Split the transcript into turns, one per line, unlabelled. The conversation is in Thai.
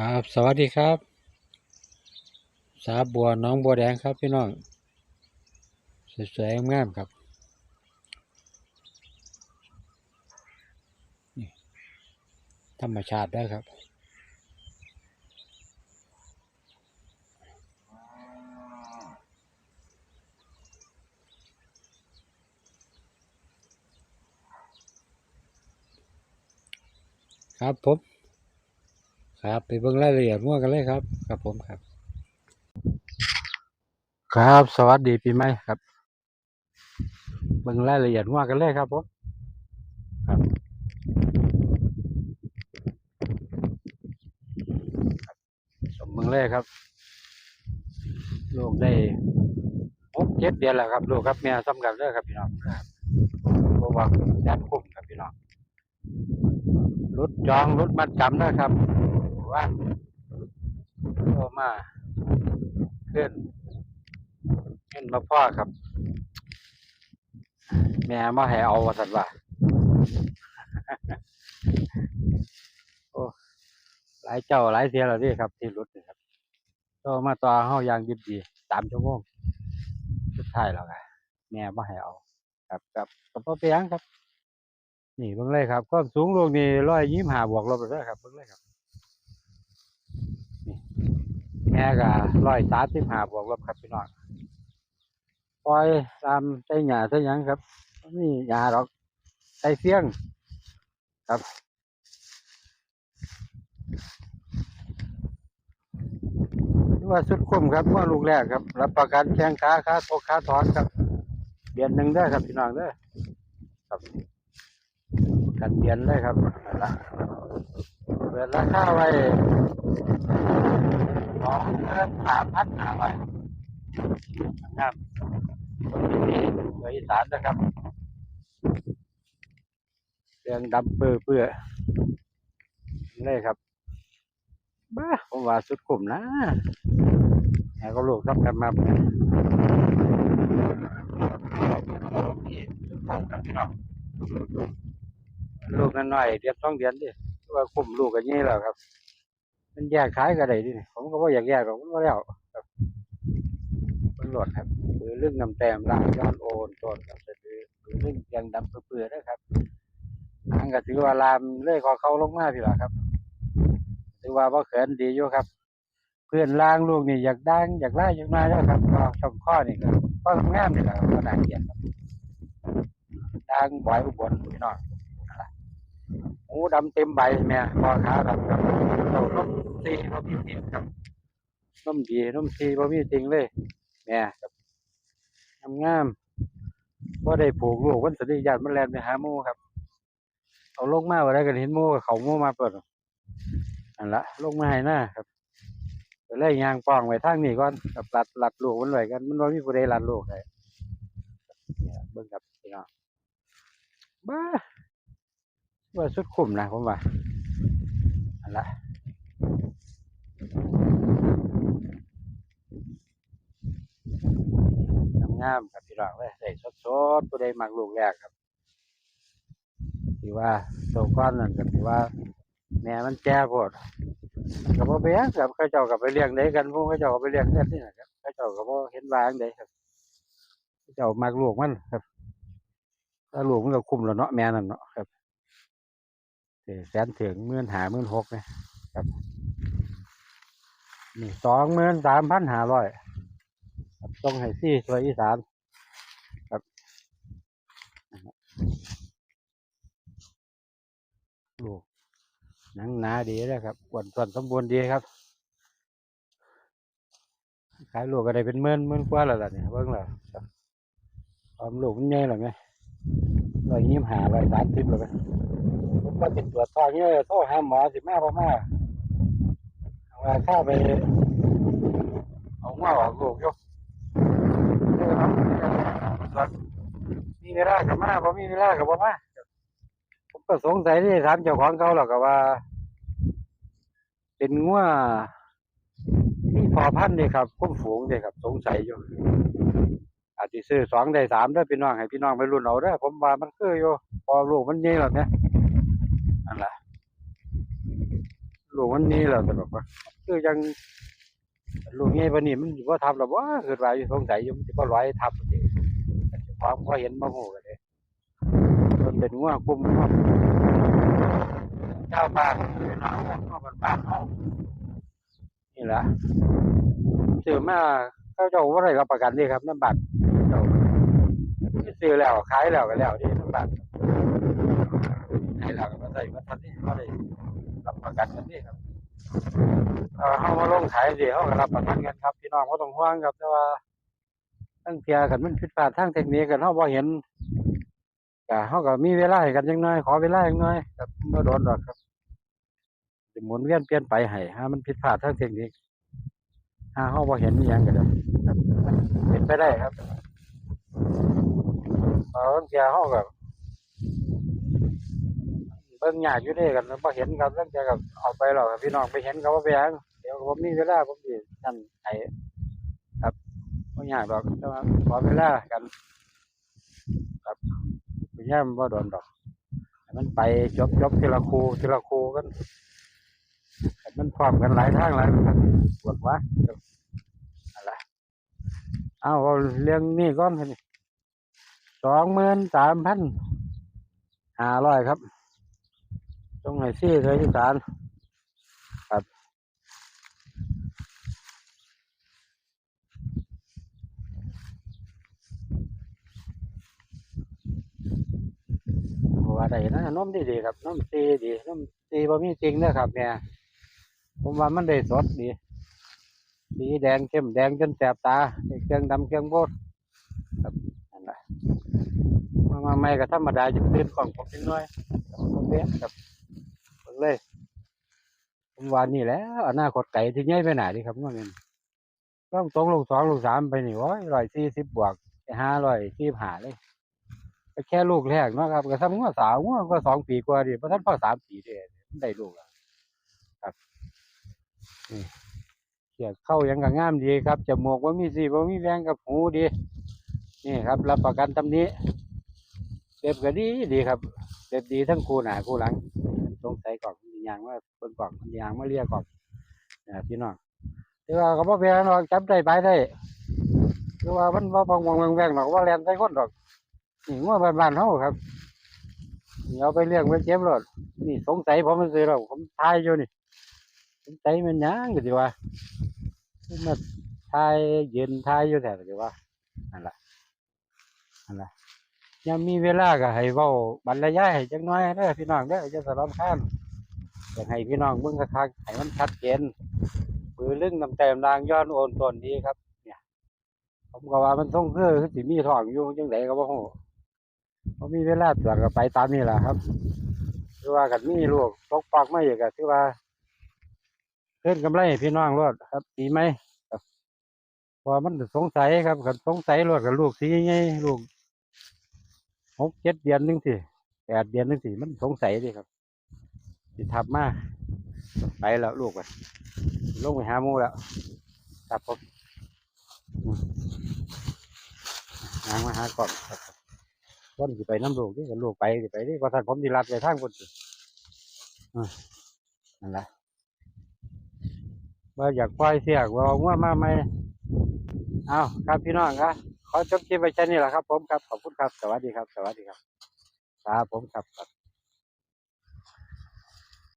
ครับสวัสดีครับ สาบัวน้องบัวแดงครับพี่น้องสวยๆงามๆครับธรรมชาติได้ครับครับผม ครับ ไปเบิ่งรายละเอียดมั่วกันเลยครับ ครับผมครับ ครับสวัสดีปีใหม่ครับเบิ่งรายละเอียดมั่วกันเลยครับผมครับชมเบิ่งเลยครับลูกได้หกเจ็ดเดือนแล้วครับลูกครับแม่ซ้ำกันเลยครับพี่น้องครับเพราะว่าแดนคุ้มครับพี่น้องรถจองรถมัดจำนะครับ ว่าโทรมาขึ้นขึ้นมาพ่อครับ แม่มาให้เอาวสันว่าโอ้หลายเจ้าหลายเสียแล้วนี่ครับ ที่รถนี่ครับก็มาต่อเฮาอย่างดีดีสามชั่วโมงสุดท้ายแล้วไงแม่มาให้เอา ครับครับก็บ่เป็นหยังครับ นี่เบิ่งเลยครับความสูงลูกนี่ร้อยยี่ห้าบวกลบเลยครับเบิ่งเลยครับนี่ แม่ก็ร้อยสามสิบห้าบวกลบครับพี่น้องปล่อยตามใจหญ้าใจยังครับนี่หญ้าดอกใจเฟี้ยงครับหรือว่าสุดคุ้มครับว่าลูกแรกครับ รับประกันแข้งขาขาตกขาถอนครับเดือนหนึ่งได้ครับพี่น้องเด้อครับกันเดือนเลยครับนั่นละเปิดราคาไว้ สองเดือนสามพันห้าร้อยครับเมืออีสานนะครับเรื่องดำเปื้อเปื้อเลยครับบ้าผมว่าสุดคุ้มนะแล้วก็ลูกรับกันมาลูกน้อยๆเดือนสองเดือนดิว่าคุ้มลูกกันยี่แล้วครับ มันแยกขายกันได้ดิผมก็ว่าอยากแยกหรอกมันก็แล้วครับมันหลดครับคือเรื่องนำแต้มละย้อนโอนต้นครับคือเรื่องยังดำเปื่อยๆนะครับทางก็ถือว่าลามเลื่อยคอเขาลงมาพี่ละครับ ถือว่าบ่เขินดีอยู่ครับ เพื่อนล่างลูกนี่อยากดังอยากไล่อยากมาแล้วครับก็ช่องข้อนี่ก็ก็งามนี่แหละครับก็น่าเกลียดครับดังบ่อยอุบลพี่น้องนั่นล่ะ หูดำเต็มใบแม่คอขาครับครับเรานมซีบ่มีติงครับนมดีนมซีบ่มีติงเลยแม่ครับงามๆบ่ได้ผูกลูกวันสดิญาติมันแลนไปหาหมู่ครับ เอาลงมาบ่ได้ก็เห็นหมู่เขาหมู่มาเปิดอันละลงมาให้หน้าครับไปเลยยางป้องไว้ทางนี้ก่อนกับหลัดหลัดลูกมันไว้กัน มันว่ามีผู้ใดลัดลูกให้เนี่ยเบิ่งครับพี่น้องบ้า ว่าสุดคุ้มนะผมว่าอันละงามครับพี่น้องเลยใส่สดๆผู้ใดมักลูกแรกครับที่ว่าโตก้อนนั่นก็ที่ว่า แม่มันแก่โพดก็บ่ไปหยังครับเขาเจ้าก็ไปเลี้ยงได้กันพวกเขาเจ้าก็ไปเลี้ยงกันนี่นครับเขาเจ้าก็บ่เห็นวางใดครับเขาเจ้ามักลูกมันครับถ้าลูกมันก็คุ้มแล้วเนาะแม่นั่นเนาะครับ แสนถึงหมื่นหาหมื่นหกนะครับนี่สองหมื่นสามพันห้าร้อยครับต้องให้ซี่สวยอีสานครับลูกหนังหนาดีเลยครับอ้วนส่วนสมบูรณ์ดีครับ ขายลูกก็ได้เป็นหมื่นหมื่นกว่าแล้วล่ะเนี่ยเบิ่งแล้วความลูกมันใหญ่หรือไงร้อยยี่สิบห้าร้อยสามสิบแล้วไห มผมก็ติดตัวจทองเนี่ยโทรหาหมอสิมาพอมาเอาว่าข้าไปเอาว่าออกลูกยกมีเวลากับมาพอมีเวลากับพ่อมาผมก็สงสัยที่ถามเจ้าของเขาหรอกว่า เป็นงัวมีพอพันเด้ครับคุ้มฝูงเด้ครับ สงสัยอยู่อาจจะซื้อสองได้สามได้พี่น้องให้พี่น้องไปรุ่นเอาเด้ผมว่ามันคืออยู่พอลูกมันใหญ่แล้วเนี่ย นั่นแหละลูกมันนี่แล้วแต่บอกว่าคือยังลูกนี้ปนนี้มันสิบ่ทับแล้วบ่เกิดว่าอยู่สงสัยอยู่มันสิบ่ร้อยทับจริงความก็เห็นบ่ฮู้กันเด้มันเป็นงัวกลุ่มงัวชาวบ้านพี่น้องงัวบ้านๆเฮานี่แหละซื้อมาเขาเจ้าบ่ได้รับประกันด้ครับน้ำบัตรเจ้าซื้อแล้วขายแล้วก็แล้วเด้น้ำบัตร ได้บ่ทันนี่บ่ได้รับประกันกันเด้ครับเออเฮามาลงขายสิเฮาก็รับประกันกันครับพี่น้องบ่ต้องห่วงครับแต่ว่าตั้งเที่ยคันมันผิดพลาดทางเทคนิคกันเฮาบ่เห็นก็เฮาก็มีเวลาให้กันจักหน่อยขอเวลาจักหน่อยครับบ่โดนดอกครับสิหมุนเวียนเปลี่ยนไปให้หามันผิดพลาดทางเทคนิคหาเฮาบ่เห็นอีหยังก็ได้ครับมันเป็นไปได้ครับเออบางเที่ยเฮาก็เบิ่งหยากอยู่เด้กันบ่เห็นครับตั้งแต่ก็เอาไปแล้วครับพี่น้องไปเห็นก็บ่เป็นหยังเดี๋ยวผมมีเวลาผมสินั่นให้ครับไม่ยากดอกแต่ว่าขอเวลากัน ครับพยายามบ่โดนดอกมันไปจบจบทีละคูทีละคูกันมันพร้อมกันหลายทางหลายครับปวดวครับอะไรเอาเอาเรื่องนี้ก่อนนี่สองหมื่นสามพันห้าร้อยครับ ตรงไหนซี่เคยที่สารว่าได้นะน้มดีดีครับน้มซีดีน้มซีบ่มีจริงเด้อครับเนี่ยผมว่ามันได้สดดีสีแดงเข้มแดงจนแสบตาได้เครื่องดำเครื่องโบดครับนั่นแหละมามาไม่ก็ธรรมดาจะตื่นของผมเป็นน้อยผมเป็นครับ เลยผมว่านี่แหล้วอนาคตไก่ที่ใหญ่ไปหนดีครับว่าแม่นต้องตรงลงสองลงสามไปนี่โอ้ยร้อยสี่สิบบวกห้าร้อยสี่ห้าเลยแค่ลูกแรกเนาะครับก็ทำงัวสาวงวก็สองปีกว่าดิเพราะท่านพ่อสามปีเด้มันได้ลูกแล้วครับนี่เขียเข้ายังก็งามดีครับจมูกว่ามีสีว่ามีแวงกับหูดี นี่ครับ รับประกันตำนี้เก็บก็ดีดีครับเก็บดีทั้งคู่หน้าคู่หลัง สงสัยกล่องมันยางว่าเปินกล่องมันยางมาเลียกล่องนะพี่น้องแต่ว่าก็บ่เป็นหยังหรอกจับได้ไปได้คือว่ามันบ่าพองวงแวงหรอกว่าแลนใส่คนหรอกนี่งัวบ้านๆเฮาครับนี่เอาไปเลี้ยงไปเก็บรถนี่สงสัยผมมันซื้อแล้วผมทายอยู่นี่สงสัยมันยังก็สิว่ามันมาทายยืนทายอยู่แท้ก็สิว่านั่นล่ะนั่นล่ะ ยังมีเวลาก็ให้เว้าบรรยายให้จักน่อยเด้อพี่น้องเด้อจะสารคานอยากให้พี่น้องเบิ่งคักๆให้มันชัดเจนปือลึงน้ำแต้มนางย้อนโอนตนดีครับ เนี่ย ผมก็ว่ามันทรงคือคือสิมีทองอยู่จังไดก็บ่ฮู้พอมีเวลาตรวจก็ไปตามนี่แหละครับคือว่ากันมีลูกตกปากไม่อยากคือว่าเพิ่นกำไรพี่น้องรวดครับดีไหมครับเพอมันสงสัยครับกันสงสัยรวดกับลูกสีไงลูก หกเจ็ดเดือนนึงสิแปดเดือนนึงสิมันสงสัยดิครับสิทับมาไปแล้วลูกไปลงไปหาหมูแล้วครับผมอืมหางมาหาก่อนครับคนสิไปน้ำลูกนี่กันลูกไปสิไปนี่ก็ท่านผมสิรับไปทางคนสิอ่านั่นแหละว่าอยากปล่อยเสียกว่าเอาว่ามาไหมเอาครับพี่น้องครับ ขอจบคลิปไปแค่นี้แหละครับ ผมครับ ขอบคุณครับ สวัสดีครับ สวัสดีครับ ครับผมครับ